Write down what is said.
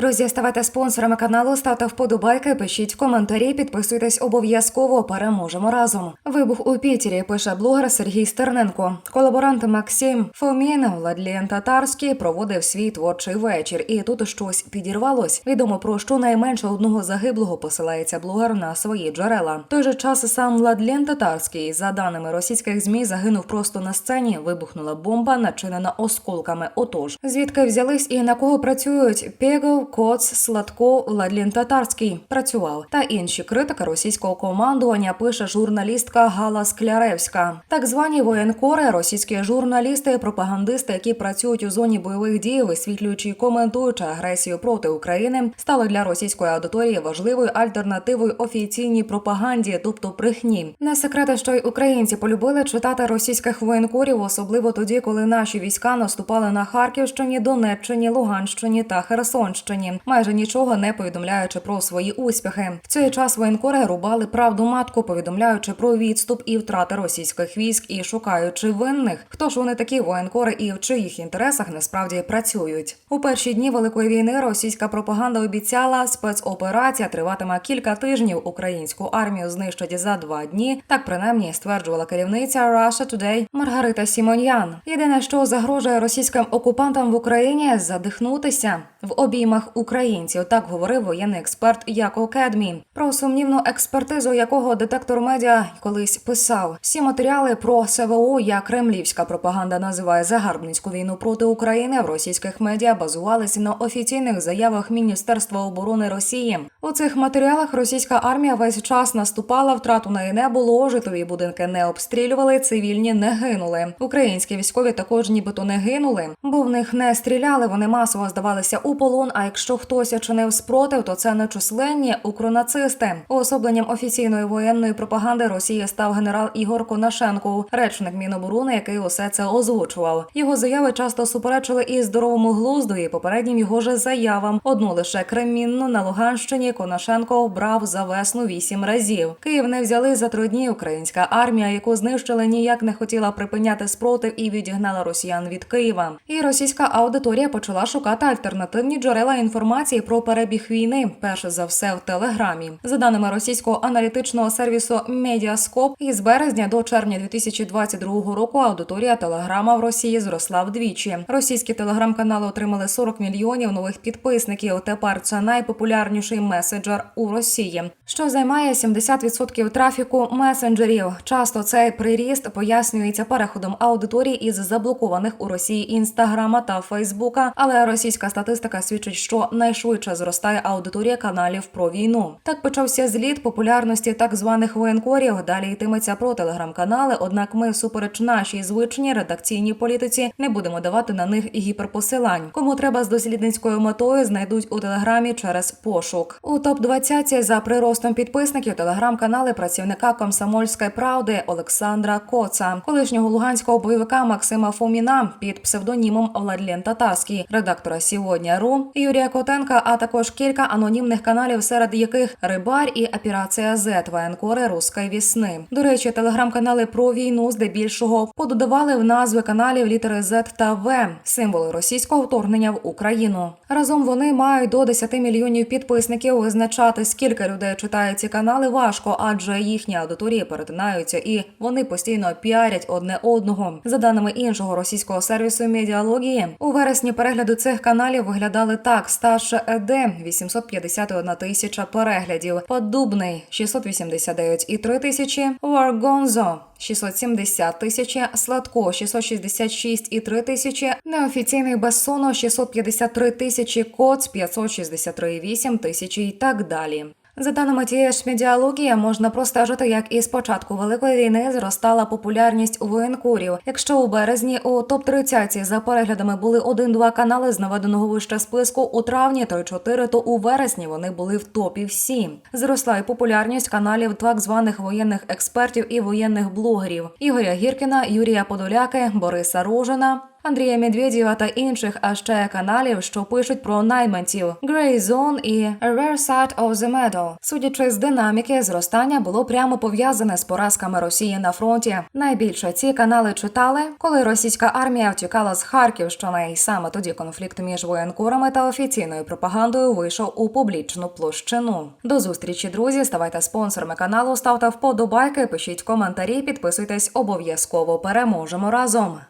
Друзі, ставайте спонсорами каналу, ставте вподобайки, пишіть коментарі, підписуйтесь обов'язково. Переможемо разом. Вибух у Пітері пише блогер Сергій Стерненко. Колаборант Максим Фомін Владлен Татарський проводив свій творчий вечір, і тут щось підірвалось. Відомо про щонайменше одного загиблого посилається блогер на свої джерела. Той же час сам Владлен Татарський, за даними російських змі, загинув просто на сцені. Вибухнула бомба, начинена осколками. Отож, звідки взялись і на кого працюють Пегов, Коц, Сладко, Владлен Татарський працював та інші критики російського командування пише журналістка Гала Скляревська. Так звані воєнкори, російські журналісти, пропагандисти, які працюють у зоні бойових дій, висвітлюючи і коментуючи агресію проти України, стали для російської аудиторії важливою альтернативою офіційній пропаганді, тобто брехні. Не секрет, що й українці полюбили читати російських воєнкорів, особливо тоді, коли наші війська наступали на Харківщині, Донеччині, Луганщині та Херсонщині, майже нічого не повідомляючи про свої успіхи. В цей час воєнкори рубали правду матку, повідомляючи про відступ і втрати російських військ і шукаючи винних, хто ж вони такі воєнкори і в чиїх інтересах насправді працюють. У перші дні великої війни російська пропаганда обіцяла, спецоперація триватиме кілька тижнів. Українську армію знищать за два дні. Так принаймні стверджувала керівниця Russia Today Маргарита Сімоньян. Єдине, що загрожує російським окупантам в Україні, задихнутися в обіймах українців. Так говорив воєнний експерт Яко Кедмі. Про сумнівну експертизу, якого детектор медіа колись писав. Всі матеріали про СВО, як кремлівська пропаганда називає загарбницьку війну проти України в російських медіа базувалися на офіційних заявах Міністерства оборони Росії. У цих матеріалах російська армія весь час наступала, втрату неї не було, житлові будинки не обстрілювали, цивільні не гинули. Українські військові також нібито не гинули, бо в них не стріляли. Вони масово здавалися у полон. А якщо хтось чинив спротив, то це нечисленні укронацисти. Уособленням офіційної воєнної пропаганди Росії став генерал Ігор Конашенко, речник Міноборони, який усе це озвучував. Його заяви часто суперечили і здоровому глузду, і попереднім його же заявам. Одну лише Кремінну на Луганщині Конашенко брав за весну вісім разів. Київ не взяли за три дні. Українська армія, яку знищили, ніяк не хотіла припиняти спротив і відігнала росіян від Києва. І російська аудиторія почала шукати альтернативні джерела інформації про перебіг війни. Перше за все в телеграмі. За даними російського аналітичного сервісу Медіаскоп, із березня до червня 2022 року аудиторія телеграма в Росії зросла вдвічі. Російські телеграм-канали отримали 40 мільйонів нових підписників. Тепер це найпопулярніший меседжер у Росії, що займає 70% трафіку месенджерів. Часто цей приріст пояснюється переходом аудиторії із заблокованих у Росії інстаграма та Фейсбука. Але російська статистика свідчить, що найшвидше зростає аудиторія каналів про війну. Так почався зліт популярності так званих воєнкорів. Далі йтиметься про телеграм-канали. Однак ми, всупереч нашій звичній редакційній політиці, не будемо давати на них гіперпосилань. Кому треба з дослідницькою метою, знайдуть у телеграмі через пошук. У топ 20 за приростом підписників телеграм-канали працівника комсомольської правди Олександра Коца, колишнього луганського бойовика Максима Фоміна під псевдонімом Владлен Татарський, редактора Сьогодні.ру, Юрія Котенка, а також кілька анонімних каналів, серед яких Рибар і Операція Z воєнкори Руської вісни. До речі, телеграм-канали про війну здебільшого пододавали в назви каналів літери Z та В, символи російського вторгнення в Україну. Разом вони мають до 10 мільйонів підписників. Визначати скільки людей читає ці канали важко, адже їхні аудиторії перетинаються і вони постійно піарять одне одного. За даними іншого російського сервісу медіалогії, у вересні перегляди цих каналів виглядали так: старше ЕД 851 тисяча переглядів, Подубний 689 і 3 тисячі, Варгонзо 670 тисячі, Сладко 666,3 тисячі, неофіційний Бессоно 653 тисячі, Коц 563,8 тисячі і так далі. За даними тієї ж медіалогії, можна простежити, як із початку великої війни зростала популярність воєнкурів. Якщо у березні у топ 30 за переглядами були один-два канали з наведеного вище списку у травні 3-4, то у вересні вони були в топі всі. Зросла й популярність каналів так званих воєнних експертів і воєнних блогерів Ігоря Гіркіна, Юрія Подоляки, Бориса Рожина. Андрія Медведєва та інших, а ще каналів, що пишуть про найманців Grey Zone і Rare Side of the Medal. Судячи з динаміки, зростання було прямо пов'язане з поразками Росії на фронті. Найбільше ці канали читали, коли російська армія втікала з Харківщини, і саме тоді конфлікт між воєнкорами та офіційною пропагандою вийшов у публічну площину. До зустрічі, друзі. Ставайте спонсорами каналу, ставте вподобайки, пишіть коментарі, підписуйтесь обов'язково. Переможемо разом.